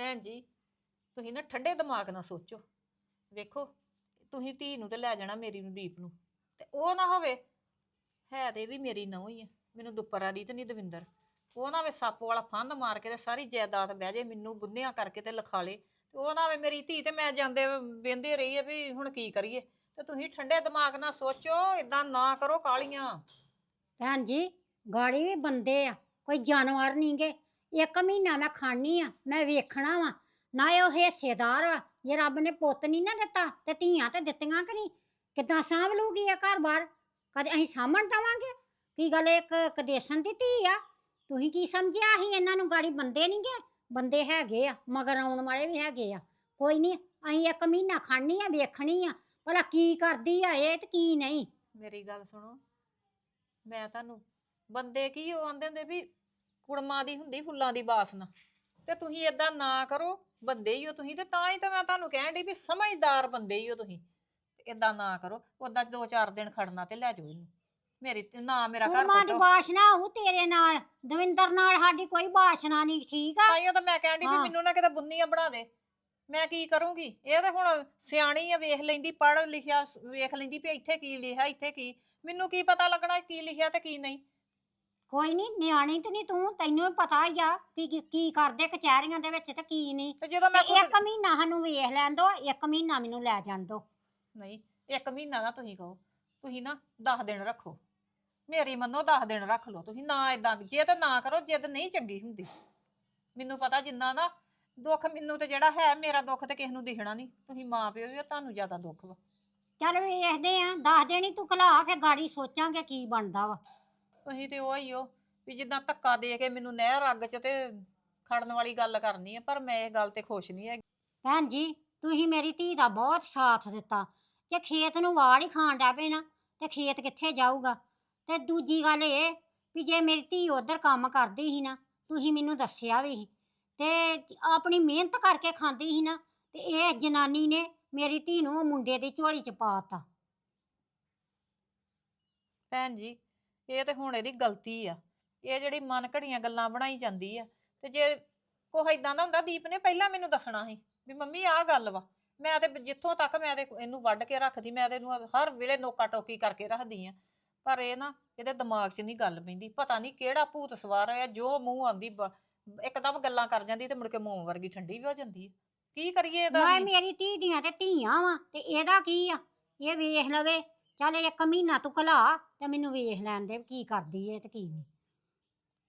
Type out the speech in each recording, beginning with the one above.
ਭੈਣ ਜੀ, ਤੁਸੀਂ ਨਾ ਠੰਡੇ ਦਿਮਾਗ ਨਾਲ ਸੋਚੋ। ਵੇਖੋ, ਤੁਸੀਂ ਧੀ ਨੂੰ ਤੇ ਲੈ ਜਾਣਾ ਮੇਰੀ ਨੂੰ ਦੀਪ ਨੂੰ, ਤੇ ਉਹ ਨਾ ਹੋਵੇ, ਹੈ ਤੇ ਇਹ ਵੀ ਮੇਰੀ ਨਹੁੰ ਹੀ ਆ, ਮੈਨੂੰ ਦੁੱਪਰ ਦੀ ਤੇ ਨਹੀਂ ਦਵਿੰਦਰ। ਉਹ ਨਾ ਵੇ ਸੱਪ ਵਾਲਾ ਫੰਦ ਮਾਰ ਕੇ ਤੇ ਸਾਰੀ ਜਾਇਦਾਦ ਬਹਿ ਜੇ, ਮੈਨੂੰ ਬੁੰਨਿਆ ਕਰਕੇ ਤੇ ਲਿਖਾ ਲੇ। ਤੇ ਉਹ ਨਾ ਵੇ ਮੇਰੀ ਧੀ ਤੇ ਮੈਂ ਜਾਂਦੇ ਵੇਂਦੇ ਰਹੀ ਆ ਵੀ ਹੁਣ ਕੀ ਕਰੀਏ। ਤੇ ਤੁਸੀਂ ਠੰਡੇ ਦਿਮਾਗ ਨਾਲ ਸੋਚੋ ਇਦਾਂ ਨਾ ਕਰੋ ਕਾਲੀਆਂ। ਭੈਣ ਜੀ, ਗਾੜੀ ਵੀ ਬੰਦੇ ਆ, ਕੋਈ ਜਾਨਵਰ ਨਹੀਂਗੇ ਇੱਕ ਮਹੀਨਾ ਮੈਂ ਖਾਣੀ ਆ, ਮੈਂ ਵੇਖਣਾ ਵਾ। ਨਾ ਉਹ ਹਿੱਸੇਦਾਰ ਵਾ ਜੇ ਰੱਬ ਨੇ ਪੁੱਤ ਨਹੀਂ ਨਾ ਦਿੱਤਾ, ਤੇ ਧੀਆਂ ਤੇ ਦਿੱਤੀਆਂ ਕਿ ਨਹੀਂ? ਕਿੱਦਾਂ ਸਾਂਭ ਲੂਗੀ ਇਹ ਘਰ-ਬਾਰ? ਕਦੇ ਅਸੀਂ ਸਾਂਭਣ ਦਵਾਂਗੇ? ਕੀ ਗੱਲ ਇੱਕ ਕਦੇਸਨ ਦੀ ਧੀ ਆ? ਤੁਸੀਂ ਕੀ ਸਮਝਿਆ ਅਸੀਂ ਇਹਨਾਂ ਨੂੰ ਗਾੜੀ ਬੰਦੇ ਨਹੀਂਗੇ ਬੰਦੇ ਹੈਗੇ ਆ, ਮਗਰ ਆਉਣ ਵਾਲੇ ਵੀ ਹੈਗੇ ਆ। ਕੋਈ ਨਹੀਂ, ਅਸੀਂ ਇੱਕ ਮਹੀਨਾ ਖਾਣੀ ਆ, ਵੇਖਣੀ ਆ। ਭਲਾ ਕੀ ਕਰਦੀ ਆ ਇਹ ਤੇ ਕੀ ਨਹੀਂ? ਮੇਰੀ ਗੱਲ ਸੁਣੋ, ਮੈਂ ਤੁਹਾਨੂੰ, ਬੰਦੇ ਕੀ ਉਹ ਆਂਦੇ ਹੁੰਦੇ ਵੀ ਕੁੜਮਾਂ ਦੀ ਹੁੰਦੀ ਫੁੱਲਾਂ ਦੀ ਬਾਸਨਾ। ਤੇ ਤੁਸੀਂ ਇਦਾਂ ਨਾ ਕਰੋ ਬੰਦੇ ਹੀ ਹੋ ਤੁਸੀਂ ਤੇ ਤਾਂ ਹੀ ਤਾਂ ਮੈਂ ਤੁਹਾਨੂੰ ਕਹਿਣ ਡਈ ਵੀ ਸਮਝਦਾਰ ਬੰਦੇ ਹੀ ਹੋ ਤੁਸੀਂ। ਇਦਾਂ ਨਾ ਕਰੋ ਉਦਾਂ ਦੋ ਚਾਰ ਦਿਨ ਖੜਨਾ ਤੇ ਲੈ ਜਾਓ ਇਹਨੂੰ। ਮੇਰੀ ਤੇ ਨਾ ਮੇਰਾ ਘਰ ਕੁੜਮਾਂ ਦੀ ਪੁੱਟੋ ਬਾਸ਼ਨਾ ਹੋਊ ਤੇਰੇ ਨਾਲ ਦਵਿੰਦਰ ਨਾਲ ਸਾਡੀ ਕੋਈ ਬਾਸ਼ਨਾ ਨਹੀਂ ਠੀਕ ਆ? ਤਾਈਓ ਤਾਂ ਮੈਂ ਕਹਿਣ ਡਈ ਵੀ ਹਾਂ। ਮੈਨੂੰ ਨਾ ਕਿਤੇ ਬੁੰਨੀਆਂ ਬਣਾ ਦੇ। ਮੈਂ ਕੀ ਕਰੂੰਗੀ? ਇਹ ਤਾਂ ਹੁਣ ਸਿਆਣੀ ਆ ਵੇਖ ਲੈਂਦੀ ਪੜ੍ਹ ਲਿਖਿਆ ਸ- ਵੇਖ ਲੈਂਦੀ ਵੀ ਇੱਥੇ ਕੀ ਲਿਖਿਆ ਇੱਥੇ ਕੀ। ਮੈਨੂੰ ਕੀ ਪਤਾ ਲੱਗਣਾ ਕੀ ਲਿਖਿਆ ਤੇ ਕੀ ਨਹੀਂ। ਕੋਈ ਨਹੀਂ ਨਿਆਣੀ ਤੇ ਨਹੀਂ ਤੂੰ ਤੈਨੂੰ ਵੀ ਪਤਾ ਹੀ ਆ ਕਿ ਕੀ- ਕੀ ਕਰਦੇ ਕਚਹਿਰੀਆਂ ਦੇ ਵਿੱਚ ਤੇ ਕੀ ਨਹੀਂ ਤੇ ਜਦੋਂ ਮੈਂ ਇੱਕ ਮਹੀਨਾ ਸਾਨੂੰ ਵੇਖ ਲੈਣ ਦੋ ਇੱਕ ਮਹੀਨਾ ਮੈਨੂੰ ਲੈ ਜਾਣ ਦੋ। ਨਹੀਂ ਇੱਕ ਮਹੀਨਾ ਨਾ ਤੁਸੀਂ ਕਹੋ ਤੁਸੀਂ ਨਾ 10 ਦਿਨ ਰੱਖੋ। ਮੇਰੀ ਮੰਨੋ 10 ਦਿਨ ਰੱਖ ਲਓ ਤੁਸੀਂ ਨਾ ਇਦਾਂ ਜੇ ਤਾਂ ਨਾ ਕਰੋ ਜਿੱਦ ਨਹੀਂ ਚੰਗੀ ਹੁੰਦੀ। ਮੈਨੂੰ ਪਤਾ ਜਿੰਨਾ ਨਾ ਦੁੱਖ ਮੈਨੂੰ ਤੇ ਜਿਹੜਾ ਹੈ ਮੇਰਾ ਦੁੱਖ ਤੇ ਕਿਸੇ ਨੂੰ ਦਿਖਣਾ ਨਹੀਂ ਤੁਸੀਂ ਮਾਂ ਪਿਓ ਵੀ ਹੋ, ਤੁਹਾਨੂੰ ਜ਼ਿਆਦਾ ਦੁੱਖ ਵਾ। ਚੱਲ ਵੇਖਦੇ ਆ ਦੱਸ ਦੇਣੀ ਤੂੰ ਕਲਾ ਫੇ ਗਾੜੀ ਸੋਚਾਂਗੇ ਕੀ ਬਣਦਾ ਵਾ। ਤੁਸੀਂ ਤੇ ਉਹ ਹੀ ਹੋ ਵੀ ਜਿੱਦਾਂ ਧੱਕਾ ਦੇ ਕੇ ਮੈਨੂੰ ਨਹਿਰ ਅੱਗ 'ਚ ਤੇ ਖੜਨ ਵਾਲੀ ਗੱਲ ਕਰਨੀ ਹੈ ਪਰ ਮੈਂ ਇਹ ਗੱਲ ਤੇ ਖੁਸ਼ ਨਹੀਂ ਹੈਗੀ। ਭੈਣ ਜੀ ਤੁਸੀਂ ਮੇਰੀ ਧੀ ਦਾ ਬਹੁਤ ਸਾਥ ਦਿੱਤਾ। ਜੇ ਖੇਤ ਨੂੰ ਵਾੜ ਹੀ ਖਾਣ ਡੈ ਪਏ ਨਾ ਤੇ ਖੇਤ ਕਿੱਥੇ ਜਾਊਗਾ? ਤੇ ਦੂਜੀ ਗੱਲ ਇਹ ਵੀ ਜੇ ਮੇਰੀ ਧੀ ਉਧਰ ਕੰਮ ਕਰਦੀ ਸੀ ਨਾ ਤੁਸੀਂ ਮੈਨੂੰ ਦੱਸਿਆ ਵੀ ਸੀ। ਤੇ ਆਪਣੀ ਮਿਹਨਤ ਕਰਕੇ ਖਾਂਦੀ ਸੀ ਨਾ ਤੇ ਇਹ ਜਨਾਨੀ ਨੇ ਮੇਰੀ ਧੀ ਨੂੰ ਮੁੰਡੇ ਦੀ ਝੋਲੀ ਚ ਪਾਤਾ ਭੈਣ ਜੀ ਇਹ ਤੇ ਹੁਣ ਇਹਦੀ ਗਲਤੀ ਆ। ਇਹ ਜਿਹੜੀ ਮਨ ਘੜੀਆਂ ਗੱਲਾਂ ਬਣਾਈ ਜਾਂਦੀ ਆ। ਤੇ ਜੇ ਕੋਈ ਇਦਾਂ ਦਾ ਹੁੰਦਾ ਦੀਪ ਨੇ ਪਹਿਲਾਂ ਮੈਨੂੰ ਦੱਸਣਾ ਸੀ ਵੀ ਮੰਮੀ ਆਹ ਗੱਲ ਵਾ। ਮੈਂ ਤੇ ਜਿੱਥੋਂ ਤੱਕ ਮੈਂ ਤੇ ਇਹਨੂੰ ਵੱਢ ਕੇ ਰੱਖਦੀ ਮੈਂ ਤੇ ਇਹਨੂੰ ਹਰ ਵੇਲੇ ਨੋਕਾ ਟੋਕੀ ਕਰਕੇ ਰੱਖਦੀ ਆ। ਪਰ ਇਹ ਨਾ ਇਹਦੇ ਦਿਮਾਗ 'ਚ ਨਹੀਂ ਗੱਲ ਪੈਂਦੀ। ਪਤਾ ਨਹੀਂ ਕਿਹੜਾ ਭੂਤ ਸਵਾਰ ਹੋਇਆ ਜੋ ਮੂੰਹ ਬ- ਇੱਕਦਮ ਗੱਲਾਂ ਕਰ ਜਾਂਦੀ ਤੇ ਮੁੜ ਕੇ ਮੂੰਹ ਵਰਗੀ ਠੰਡੀ ਵੀ ਹੋ ਜਾਂਦੀ ਹੈ ਕੀ ਕਰੀਏ ਇਹਦਾ ਮੈਂ? ਮੇਰੀ ਧੀ ਦੀਆਂ ਤੇ ਧੀਆਂ ਵਾ ਤੇ ਇਹਦਾ ਕੀ ਆ? ਇਹ ਵੇਖ ਲਵੇ। ਚੱਲ ਇੱਕ ਮਹੀਨਾ ਤੂੰ ਕਲਾ ਤੇ ਮੈਨੂੰ ਵੇਖ ਲੈਣ ਦੇ ਵੀ ਕੀ ਕਰਦੀ ਏ ਤੇ ਕੀ ਨਹੀਂ।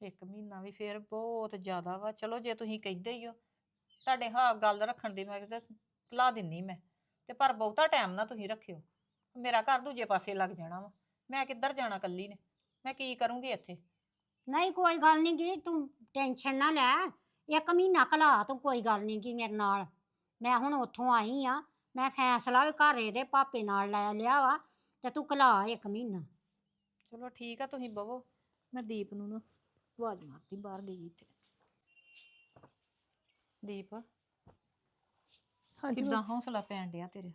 ਇੱਕ ਮਹੀਨਾ ਵੀ ਫੇਰ ਬਹੁਤ ਜ਼ਿਆਦਾ ਵਾ। ਚਲੋ ਜੇ ਤੁਸੀਂ ਕਹਿੰਦੇ ਹੀ ਹੋ ਤੁਹਾਡੇ ਹਾਂ ਗੱਲ ਰੱਖਣ ਦੀ ਮੈਂ ਕਿਤੇ ਲਾ ਦਿੰਨੀ ਮੈਂ। ਤੇ ਪਰ ਬਹੁਤਾ ਟਾਈਮ ਨਾ ਤੁਸੀਂ ਰੱਖਿਓ। ਮੇਰਾ ਘਰ ਦੂਜੇ ਪਾਸੇ ਲੱਗ ਜਾਣਾ ਵਾ। ਮੈਂ ਕਿੱਧਰ ਜਾਣਾ ਕੱਲੀ ਨੇ? ਮੈਂ ਕੀ ਕਰੂੰਗੀ ਇੱਥੇ? ਨਹੀਂ ਕੋਈ ਗੱਲ ਨਹੀਂ ਗੀ ਤੂੰ ਟੈਨਸ਼ਨ ਨਾ ਲੈ। ਇੱਕ ਮਹੀਨਾ ਕਲਾ ਤੂੰ ਕੋਈ ਗੱਲ ਨਹੀਂ ਗੀ ਮੇਰੇ ਨਾਲ। ਮੈਂ ਹੁਣ ਉੱਥੋਂ ਆਈ ਆ। ਮੈਂ ਫੈਸਲਾ ਵੀ ਘਰ ਇਹਦੇ ਪਾਪੇ ਨਾਲ ਲੈ ਲਿਆ ਵਾ। ਤੇ ਤੂੰ ਕਲਾ ਇੱਕ ਮਹੀਨਾ। ਚਲੋ ਠੀਕ ਆ ਤੁਸੀਂ ਬਵੋ। ਮੈਂ ਦੀਪ ਨੂੰ ਨਾ ਆਵਾਜ਼ ਮਾਰਤੀ ਬਾਹਰ ਗਈ ਇੱਥੇ। ਦੀਪ ਹਾਂਜੀ ਕਿੱਦਾਂ ਹੌਸਲਾ ਪੈਣ ਡਿਆ ਤੇਰੇ?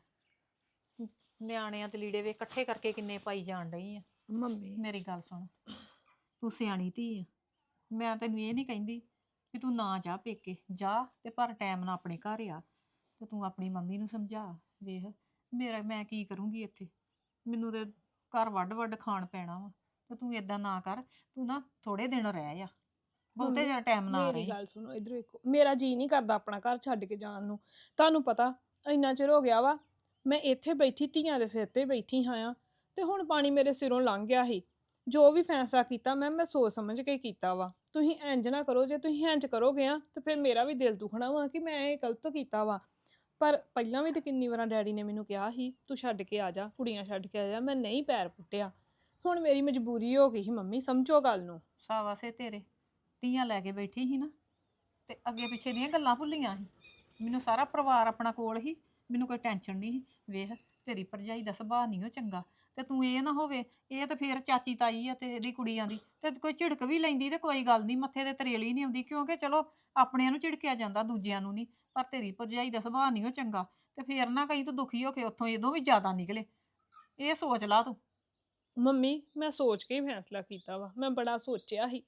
ਨਿਆਣਿਆਂ ਤੇ ਲੀੜੇ ਵੇ ਇਕੱਠੇ ਕਰਕੇ ਕਿੰਨੇ ਪਾਈ ਜਾਣ ਡਈ ਆ। ਮੰਮੀ। ਮੇਰੀ ਗੱਲ ਸੁਣ ਤੂੰ ਸਿਆਣੀ ਧੀ ਆ। ਮੈਂ ਤੈਨੂੰ ਇਹ ਨਹੀਂ ਕਹਿੰਦੀ ਕਿ ਤੂੰ ਨਾ ਜਾ ਪੇਕੇ ਜਾ ਤੇ ਪਰ ਟਾਈਮ ਨਾਲ ਆਪਣੇ ਘਰ ਆ। ਤੇ ਤੂੰ ਆਪਣੀ ਮੰਮੀ ਨੂੰ ਸਮਝਾ ਵੇਖ ਮੇਰਾ ਮੈਂ ਕੀ ਕਰੂੰਗੀ ਇੱਥੇ? ਮੈਨੂੰ ਤੇ ਘਰ ਵੱਡ ਵੱਡ ਖਾਣ ਪੈਣਾ ਵਾ ਤੇ ਤੂੰ ਇਦਾਂ ਨਾ ਕਰ ਤੂੰ ਨਾ ਥੋੜੇ ਦਿਨ ਰਹਿ ਆ। ਬਹੁਤੇ ਜ਼ਿਆਦਾ ਟਾਈਮ ਨਾ ਮੇਰੀ ਰਹੀ। ਗੱਲ ਸੁਣੋ ਇਧਰ ਵੇਖੋ ਮੇਰਾ ਜੀ ਨਹੀਂ ਕਰਦਾ ਆਪਣਾ ਘਰ ਛੱਡ ਕੇ ਜਾਣ ਨੂੰ। ਤੁਹਾਨੂੰ ਪਤਾ ਇੰਨਾ ਚਿਰ ਹੋ ਗਿਆ ਵਾ ਮੈਂ ਇੱਥੇ ਬੈਠੀ ਧੀਆਂ ਦੇ ਸਿਰ ਤੇ ਬੈਠੀ ਹਾਂ ਆ ਤੇ ਹੁਣ ਪਾਣੀ ਮੇਰੇ ਸਿਰੋਂ ਲੰਘ ਗਿਆ ਸੀ। ਜੋ ਵੀ ਫੈਸਲਾ ਕੀਤਾ ਮੈਂ ਮੈਂ ਸੋਚ ਸਮਝ ਕੇ ਕੀਤਾ ਵਾ। ਤੁਸੀਂ ਇੰਜ ਨਾ ਕਰੋ ਜੇ ਤੁਸੀਂ ਇੰਜ ਕਰੋਗੇ ਆ ਤੇ ਫਿਰ ਮੇਰਾ ਵੀ ਦਿਲ ਦੁਖਣਾ ਵਾ ਕਿ ਮੈਂ ਇਹ ਗਲਤ ਕੀਤਾ ਵਾ। ਪਰ ਪਹਿਲਾਂ ਵੀ ਤੇ ਕਿੰਨੀ ਵਾਰਾਂ ਡੈਡੀ ਨੇ ਮੈਨੂੰ ਕਿਹਾ ਸੀ, ਤੂੰ ਛੱਡ ਕੇ ਆ ਜਾ, ਕੁੜੀਆਂ ਛੱਡ ਕੇ ਆ ਜਾ, ਮੈਂ ਨਹੀਂ ਪੈਰ ਪੁੱਟਿਆ। ਹੁਣ ਮੇਰੀ ਮਜਬੂਰੀ ਹੋ ਗਈ ਸੀ, ਮੰਮੀ, ਸਮਝੋ ਗੱਲ ਨੂੰ। ਸਾਵਾਸੇ ਤੇਰੇ ਧੀਆਂ ਲੈ ਕੇ ਬੈਠੀ ਸੀ ਨਾ, ਤੇ ਅੱਗੇ ਪਿੱਛੇ ਦੀਆਂ ਗੱਲਾਂ ਭੁੱਲੀਆਂ ਸੀ। ਮੈਨੂੰ ਸਾਰਾ ਪਰਿਵਾਰ ਆਪਣਾ ਕੋਲ ਸੀ, ਮੈਨੂੰ ਕੋਈ ਟੈਨਸ਼ਨ ਨਹੀਂ ਸੀ। ਵੇਖ, ਤੇਰੀ ਭਰਜਾਈ ਦਾ ਸੁਭਾਅ ਨਹੀਂ ਉਹ ਚੰਗਾ, ਤੇ ਤੂੰ ਇਹ ਨਾ ਹੋਵੇ, ਇਹ ਤਾਂ ਫੇਰ ਚਾਚੀ ਤਾਈ ਆ ਤੇ ਇਹਦੀ ਕੁੜੀਆਂ ਦੀ, ਤੇ ਕੋਈ ਝਿੜਕ ਵੀ ਲੈਂਦੀ ਤੇ ਕੋਈ ਗੱਲ ਨਹੀਂ, ਮੱਥੇ ਤੇ ਤਰੇਲੀ ਨਹੀਂ ਆਉਂਦੀ, ਕਿਉਂਕਿ ਚਲੋ, ਆਪਣਿਆਂ ਨੂੰ ਝਿੜਕਿਆ ਜਾਂਦਾ, ਦੂਜਿਆਂ ਨੂੰ ਨਹੀਂ। ਪਰ ਤੇਰੀ ਭਰਜਾਈ ਦਾ ਸੁਭਾਅ ਨਹੀਂ ਉਹ ਚੰਗਾ, ਤੇ ਫੇਰ ਨਾ ਕਹੀਂ ਤੂੰ ਦੁਖੀ ਹੋ ਕੇ ਉੱਥੋਂ ਇਹਦੋਂ ਵੀ ਜ਼ਿਆਦਾ ਨਿਕਲੇ। ਇਹ ਸੋਚ ਲਾ ਤੂੰ। ਮੰਮੀ, ਮੈਂ ਸੋਚ ਕੇ ਹੀ ਫੈਸਲਾ ਕੀਤਾ ਵਾ, ਮੈਂ ਬੜਾ ਸੋਚਿਆ ਸੀ।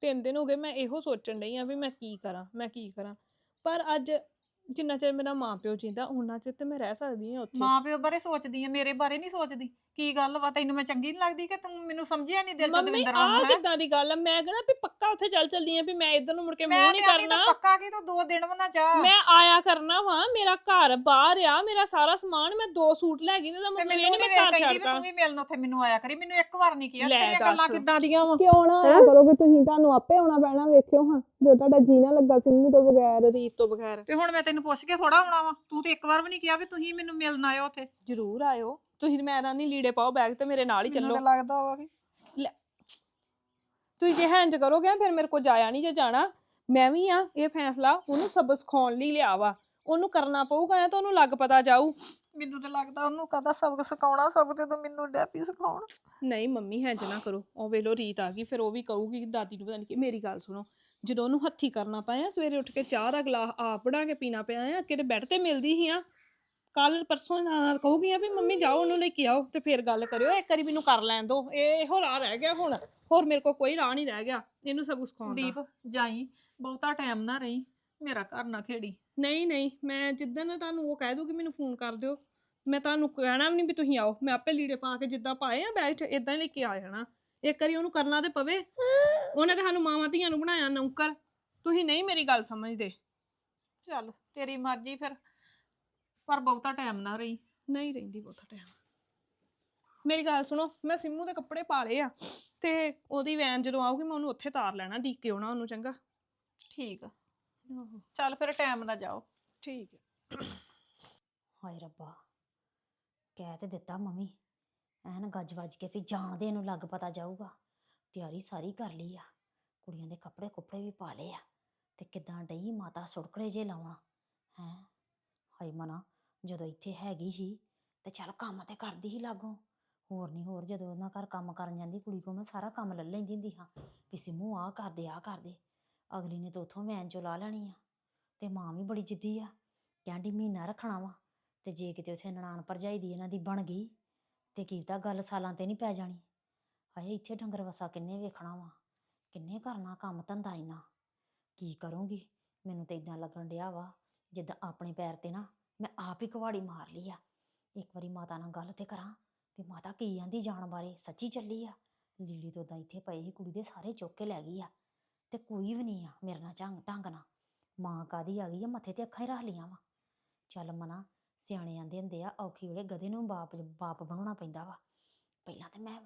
ਤਿੰਨ ਦਿਨ ਹੋ ਗਏ ਮੈਂ ਇਹੋ ਸੋਚਣ ਡਈ ਆ ਵੀ ਮੈਂ ਕੀ ਕਰਾਂ, ਮੈਂ ਕੀ ਕਰਾਂ। ਪਰ ਅੱਜ ਜਿੰਨਾ ਚਿਰ ਮੇਰਾ ਮਾਂ ਪਿਓ ਜਿੰਦਾ ਉਹਨਾਂ ਚਿਰ ਤੇ ਮੈਂ ਰਹਿ ਸਕਦੀ ਹਾਂ ਉੱਥੇ। ਮਾਂ ਪਿਓ ਬਾਰੇ ਸੋਚਦੀ ਆ ਮੇਰੇ ਬਾਰੇ ਨਹੀਂ ਸੋਚਦੀ। ਕੀ ਗੱਲ ਵਾ ਤੈਨੂੰ ਮੈਂ ਚੰਗੀ ਨਹੀਂ ਲੱਗਦੀ ਕਿ ਤੂੰ ਮੈਨੂੰ ਸਮਝਿਆ ਨਹੀਂ ਦਿਲ ਚ ਮੰਮੀ ਦਵਿੰਦਰ ਆਹ ਕਿੱਦਾਂ ਦੀ ਗੱਲ ਆ? ਮੈਂ ਕਹਣਾ ਵੀ ਪੱਕਾ ਉੱਥੇ ਚੱਲ ਚੱਲੀ ਆ ਵੀ ਮੈਂ ਇਧਰ ਨੂੰ ਮੁੜ ਕੇ ਮੈਂ ਮੂੰਹ ਨਹੀਂ ਤੇ ਤਾਂ ਕਰਨਾ। ਪੱਕਾ ਕੀ ਤੂੰ ਦੋ ਦਿਨ ਵੀ ਨਾ ਜਾ। ਮੈਂ ਆਇਆ ਕਰਨਾ ਵਾ ਮੇਰਾ ਘਰ ਬਾਹਰ ਆ ਮੇਰਾ ਸਾਰਾ ਸਮਾਨ ਮੈਂ ਦੋ ਸੂਟ ਲੈ ਗਈ ਤੇ ਤੇ ਮਤਲਬ ਇਹ ਮੈਨੂੰ ਨਹੀਂ ਮੈਂ ਘਰ ਕਹਿੰਦੀ ਵੀ ਛੱਡਦਾ ਤੂੰ ਵੀ ਮਿਲਣ ਉੱਥੇ ਮੈਨੂੰ ਆਇਆ ਕਰੀ ਮੈਨੂੰ ਇੱਕ ਵਾਰ ਨਹੀਂ ਕਿਹਾ ਲੈ ਤੇਰੀਆਂ ਗੱਲਾਂ ਦੱਸ। ਕਿੱਦਾਂ ਦੀਆਂ ਵਾ? ਕਿਉਂ ਨਾ ਆਇਆ ਕਰੋਗੇ ਤੁਸੀਂ? ਤੁਹਾਨੂੰ ਆਪੇ ਆਉਣਾ ਪੈਣਾ ਵੇਖਿਓ ਹਾਂ। ਜੋ ਤੁਹਾਡਾ ਜੀਣਾ ਲੱਗਾ ਸਿੰਮੂ ਤੋਂ ਬਗੈਰ। ਰੀਤ ਤੋਂ ਬਗੈਰ। ਤੇ ਹੁਣ ਮੈਂ ਤੈਨੂੰ ਪੁੱਛ ਕੇ ਥੋੜਾ ਆਉਣਾ ਵਾ। ਤੂੰ ਤੇ ਇੱਕ ਵਾਰ ਵੀ ਨਹੀਂ ਕਿਹਾ ਵੀ ਤੁਸੀਂ ਮੈਨੂੰ ਮਿਲਣ ਆਇਓ ਉੱਥੇ। ਜ਼ਰੂਰ ਆਇਓ। ਤੁਸੀਂ ਮੈਂ ਤਾਂ ਨਹੀਂ ਲੀੜੇ ਪਾਓ ਬੈਗ ਤੇ ਮੇਰੇ ਨਾਲ ਹੀ ਮੈਨੂੰ ਚੱਲੋ। ਤਾਂ ਲੱਗਦਾ ਵਾ ਵੀ। ਤੁਸੀਂ ਜੇ ਹੈਂਜ ਕਰੋਗੇ ਫਿਰ ਮੇਰੇ ਕੋਲ ਜਾਇਆ ਨਹੀਂ ਜੇ ਜਾਣਾ। ਮੈਂ ਵੀ ਆ ਇਹ ਫੈਸਲਾ ਉਹਨੂੰ ਸਬਕ ਸਿਖਾਉਣ ਲਈ ਲਿਆ ਵਾ। ਉਹਨੂੰ ਕਰਨਾ ਪਊਗਾ ਜਾਂ ਤਾਂ ਉਹਨੂੰ ਲੱਗ ਪਤਾ ਜਾਊ। ਮੈਨੂੰ ਤਾਂ ਲੱਗਦਾ ਉਹਨੂੰ ਕਦਾ ਸਬਕ ਸਿਖਾਉਣਾ ਸਭ ਤੇ ਤਾਂ ਮੈਨੂੰ ਡੈਪੀ ਸਿਖਾਉਣ। ਨਹੀਂ ਮੰਮੀ ਹੈਂਜ ਨਾ ਕਰੋ। ਉਹ ਵੇਲੋ ਰੀਤ ਆ ਗਈ ਫਿਰ ਉਹ ਵੀ ਕਹੂਗੀ ਕਿ ਦਾਦੀ ਨੂੰ ਪਤਾ ਨਹੀਂ ਕਿ ਮੇਰੀ ਗੱਲ ਸੁਣੋ। ਜਦੋਂ ਉਹਨੂੰ ਹੱਥੀ ਕਰਨਾ ਪਿਆ ਸਵੇਰੇ ਉੱਠ ਕੇ ਚਾਹ ਦਾ ਗਲਾਸ ਆਪ ਬਣਾ ਕੇ ਪੀਣਾ ਪਿਆ ਆ ਕਿਤੇ ਬੈੱਡ ਤੇ ਮਿਲਦੀ ਹੀ ਆ। ਕੱਲ ਪਰਸੋਂ ਨਾਲ ਕਹੂਗੀ ਆ ਵੀ ਮੰਮੀ ਜਾਓ ਉਹਨੂੰ ਲੈ ਕੇ ਆਓ ਤੇ ਫਿਰ ਗੱਲ ਕਰਿਓ ਇੱਕ ਵਾਰੀ ਮੈਨੂੰ ਕਰ ਲੈਣ ਦਿਓ ਇਹ ਇਹੋ ਰਾਹ ਰਹਿ ਗਿਆ ਹੁਣ ਹੋਰ ਮੇਰੇ ਕੋਲ ਕੋਈ ਰਾਹ ਨਹੀਂ ਰਹਿ ਗਿਆ ਇਹਨੂੰ ਸਭ ਸਿਖਾਉਣ ਦਾ। ਦੀਪ ਜਾਈ ਬਹੁਤਾ ਟਾਈਮ ਨਾ ਰਹੀ ਮੇਰਾ ਘਰ ਨਾ ਖੇੜੀ। ਨਹੀਂ ਨਹੀਂ ਮੈਂ ਜਿੱਦਣ ਤੁਹਾਨੂੰ ਉਹ ਕਹਿ ਦੂਗੀ ਮੈਨੂੰ ਫੋਨ ਕਰ ਦਿਓ। ਮੈਂ ਤੁਹਾਨੂੰ ਕਹਿਣਾ ਵੀ ਨਹੀਂ ਵੀ ਤੁਸੀਂ ਆਓ ਮੈਂ ਆਪੇ ਲੀੜੇ ਪਾ ਕੇ ਜਿੱਦਾਂ ਪਾਏ ਆ ਬੈਗ 'ਚ ਇਦਾਂ ਹੀ ਲੈ ਕੇ ਆ ਜਾਣਾ। ਇੱਕ ਵਾਰੀ ਉਹਨੂੰ ਕਰਨਾ ਤੇ ਪਵੇ। ਉਹਨੇ ਤਾਂ ਸਾਨੂੰ ਮਾਵਾਂ ਧੀਆਂ ਨੂੰ ਬਣਾਇਆ ਨੌਕਰ। ਤੁਸੀਂ ਨਹੀਂ ਮੇਰੀ ਗੱਲ ਸਮਝਦੇ। ਚੱਲ ਤੇਰੀ ਮਰਜ਼ੀ ਫਿਰ। ਪਰ ਬਹੁਤਾ ਟਾਈਮ ਨਾ ਰਹੀ। ਨਹੀਂ ਰਹਿੰਦੀ ਬਹੁਤਾ ਟਾਈਮ। ਮੇਰੀ ਗੱਲ ਸੁਣੋ ਮੈਂ ਸਿੰਮੂ ਦੇ ਕੱਪੜੇ ਪਾ ਲਏ ਆ ਤੇ ਉਹਦੀ ਵੈਨ ਜਦੋਂ ਆਊਗੀ ਮੈਂ ਉਹਨੂੰ ਉੱਥੇ ਤਾਰ ਲੈਣਾ ਡੀਕ ਕੇ ਆਉਣਾ ਉਹਨੂੰ ਚੰਗਾ। ਠੀਕ ਆ। ਚੱਲ ਫਿਰ ਟਾਈਮ ਨਾ ਜਾਓ। ਠੀਕ ਹੈ ਹਾਏ ਰੱਬਾ ਕਹਿ ਤੇ ਦਿੱਤਾ ਮੰਮੀ। ਐਨ ਗੱਜ ਵੱਜ ਕੇ ਫਿਰ ਜਾਣ ਦੇ ਇਹਨੂੰ ਲੱਗ ਪਤਾ ਜਾਊਗਾ। ਤਿਆਰੀ ਸਾਰੀ ਕਰ ਲਈ ਆ। ਕੁੜੀਆਂ ਦੇ ਕੱਪੜੇ ਕੁੱਪੜੇ ਵੀ ਪਾ ਲਏ ਆ। ਤੇ ਕਿਦਾਂ ਡਈ ਮਾਤਾ ਸੁੜਕੜੇ ਜੇ ਲਾਉਣਾ? ਹੈ? ਹਾਏ ਮਨਾ, ਜਦੋਂ ਇੱਥੇ ਹੈਗੀ ਸੀ ਤੇ ਚੱਲ ਕੰਮ ਤੇ ਕਰਦੀ ਹੀ ਲਾਗੋਂ। ਹੋਰ ਨਹੀਂ ਹੋਰ ਜਦੋਂ ਉਹਨਾਂ ਘਰ ਕੰਮ ਕਰਨ ਜਾਂਦੀ ਕੁੜੀ ਕੋ ਮੈਂ ਸਾਰਾ ਕੰਮ ਲੈ ਲੈਂਦੀ ਹੁੰਦੀ ਹਾਂ। ਵੀ ਸਿਮੂ ਆਹ ਕਰਦੇ ਆਹ ਕਰਦੇ ਅਗਲੀ ਨੇ ਤਾਂ ਉਥੋਂ ਵੈਨ ਚੋਂ ਲਾ ਲੈਣੀ ਆ। ਤੇ ਮਾਂ ਵੀ ਬੜੀ ਜਿੱਦੀ ਆ। ਕਹਿੰਦੀ ਮਹੀਨਾ ਰੱਖਣਾ ਵਾ। ਤੇ ਜੇ ਕਿਤੇ ਉਥੇ ਨਨਾਣ ਭਰਜਾਈ ਦੀ ਇਹਨਾਂ ਦੀ ਬਣ ਗਈ ਤੇ ਕੀ ਤਾਂ ਗੱਲ ਸਾਲਾਂ ਤੇ ਨਹੀਂ ਪੈ ਜਾਣੀ। ਹਾਏ, ਇੱਥੇ ਡੰਗਰ ਵਸਾ ਕਿੰਨੇ ਵੇਖਣਾ ਵਾ, ਕਿੰਨੇ ਕਰਨਾ ਕੰਮ ਧੰਦਾ ਇਨਾ। ਕੀ ਕਰੂੰਗੀ? ਮੈਨੂੰ ਤੇ ਇਦਾਂ ਲੱਗਣ ਡਿਆ ਵਾ, ਜਿੱਦਾਂ ਆਪਣੇ ਪੈਰ ਤੇ ਨਾ ਮੈਂ ਆਪ ਹੀ ਕੁਹਾੜੀ ਮਾਰ ਲਈ ਆ। ਇੱਕ ਵਾਰੀ ਮਾਤਾ ਨਾਲ ਗੱਲ ਤੇ ਕਰਾਂ ਵੀ ਮਾਤਾ ਕੀ ਆਂਦੀ ਜਾਣ ਬਾਰੇ, ਸੱਚੀ ਚੱਲੀ ਆ? ਲੀੜੀ ਤੋਂ ਤਾਂ ਇੱਥੇ ਪਏ ਸੀ, ਕੁੜੀ ਦੇ ਸਾਰੇ ਚੁੱਕ ਕੇ ਲੈ ਗਈ ਆ। ਤੇ ਕੋਈ ਵੀ ਨਹੀਂ ਆ ਮੇਰੇ ਨਾਲ ਝੰਗ ਢੰਗ ਨਾ ਮਾਂ ਕਾਦੀ ਆ ਗਈ ਆ, ਮੱਥੇ ਤੇ ਅੱਖਾਂ ਹੀ ਰੱਖ ਲੀਆਂ ਵਾ। ਚੱਲ ਮਨਾ ਸਿਆਣੇ ਆਂਦੇ ਹੁੰਦੇ ਆ ਔਖੀ ਵੇਲੇ ਗਧੇ ਨੂੰ ਬਾਪ ਬਾਪ ਬਣਾਉਣਾ ਪੈਂਦਾ ਵਾ। ਪਹਿਲਾਂ ਤੇ ਮੈਂ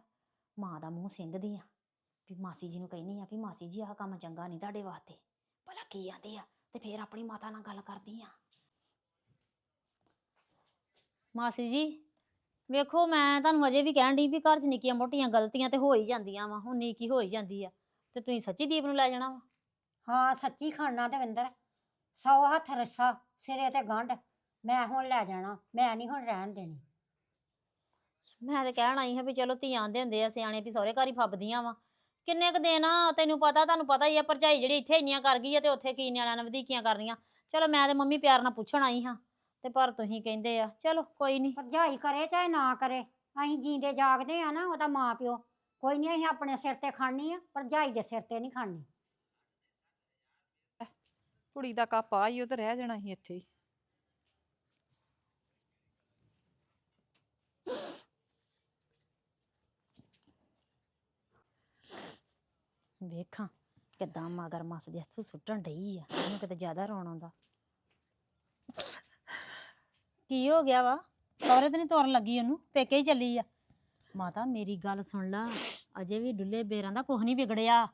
ਮਾਂ ਦਾ ਮੂੰਹ ਸਿੰਗਦੀ ਆ ਵੀ ਮਾਸੀ ਜੀ ਨੂੰ ਕਹਿੰਨੀ ਆ ਵੀ ਮਾਸੀ ਜੀ ਆਹ ਕੰਮ ਚੰਗਾ ਨਹੀਂ ਤੁਹਾਡੇ ਵਾਸਤੇ। ਭਲਾ ਕੀ ਆਂਦੇ ਆ ਤੇ ਫੇਰ ਆਪਣੀ ਮਾਤਾ ਨਾਲ ਗੱਲ ਕਰਦੀ ਆ। ਮਾਸੀ ਜੀ ਵੇਖੋ ਮੈਂ ਤੁਹਾਨੂੰ ਅਜੇ ਵੀ ਕਹਿਣ ਦੀ ਵੀ ਘਰ 'ਚ ਨਿੱਕੀਆਂ ਮੋਟੀਆਂ ਗਲਤੀਆਂ ਤੇ ਹੋ ਹੀ ਜਾਂਦੀਆਂ ਵਾ ਹੁਣ ਕੀ ਹੋ ਹੀ ਜਾਂਦੀ ਆ ਤੇ ਤੁਸੀਂ ਸੱਚੀ ਦੀਪ ਨੂੰ ਲੈ ਜਾਣਾ ਵਾ? ਹਾਂ ਸੱਚੀ ਖਾਣਾ ਦਵਿੰਦਰ ਸੌ ਹੱਥ ਰੱਸਾ ਸਿਰੇ ਤੇ ਗੰਢ। ਮੈਂ ਹੁਣ ਲੈ ਜਾਣਾ ਮੈਂ ਨਹੀਂ ਹੁਣ ਰਹਿਣ ਦੇਣੀ। ਮੈਂ ਤੇ ਕਹਿਣ ਆਈ ਹਾਂ ਵੀ ਚਲੋ ਧੀਆਂ ਦੇ ਹੁੰਦੇ ਆ ਸਿਆਣੇ ਵੀ ਸਹੁਰੇ ਘਰ ਹੀ ਫੱਬਦੀਆਂ ਵਾ। ਕਿੰਨੇ ਕ ਦਿਨ ਆ ਤੈਨੂੰ ਪਤਾ ਤੁਹਾਨੂੰ ਪਤਾ ਹੀ ਆ ਭਰਜਾਈ ਜਿਹੜੀ ਇੱਥੇ ਇੰਨੀਆਂ ਕਰ ਗਈ ਆ ਤੇ ਉੱਥੇ ਕੀ ਨਿਆਣਿਆਂ ਨਾਲ ਵਧੀਕੀਆਂ ਕਰਨੀਆਂ ਚਲੋ ਮੈਂ ਤੇ ਮੰਮੀ ਪਿਆਰ ਨਾਲ ਪੁੱਛਣ ਆਈ ਹਾਂ ਤੇ ਪਰ ਤੁਸੀਂ ਕਹਿੰਦੇ ਆ ਚਲੋ ਕੋਈ ਨਹੀਂ ਭਰਜਾਈ ਕਰੇ ਚਾਹੇ ਨਾ ਕਰੇ ਅਸੀਂ ਜੀਂਦੇ ਜਾਗਦੇ ਆ ਨਾ ਉਹਦਾ ਮਾਂ ਪਿਓ ਕੋਈ ਨਹੀਂ ਅਸੀਂ ਆਪਣੇ ਸਿਰ ਤੇ ਖਾਣੀ ਆ ਭਰਜਾਈ ਦੇ ਸਿਰ ਤੇ ਨਹੀਂ ਖਾਣੀ ਕੁੜੀ ਦਾ ਕੱਪ ਆ ਹੀ ਉਹ ਤੇ ਰਹਿ ਜਾਣਾ ਸੀ ਇੱਥੇ ਹੀ। ਵੇਖਾਂ ਕਿਦਾਂ ਮਗਰ ਮਸ ਦੇ ਹੱਥੋਂ ਸੁੱਟਣ ਡਈ ਆ ਇਹਨੂੰ ਕਿਤੇ ਜ਼ਿਆਦਾ ਰੋਣ ਆਉਂਦਾ। ਕੀ ਹੋ ਗਿਆ ਵਾ? ਸਹੁਰੇ ਤੇ ਨਹੀਂ ਤੋਰਨ ਲੱਗੀ ਉਹਨੂੰ, ਪੇਕੇ ਹੀ ਚੱਲੀ ਆ। ਮਾਤਾ, ਮੇਰੀ ਗੱਲ ਸੁਣ ਲਾ, ਅਜੇ ਵੀ ਡੁੱਲੇ ਬੇਰਾਂ ਦਾ ਕੁਝ ਨਹੀਂ ਵਿਗੜਿਆ।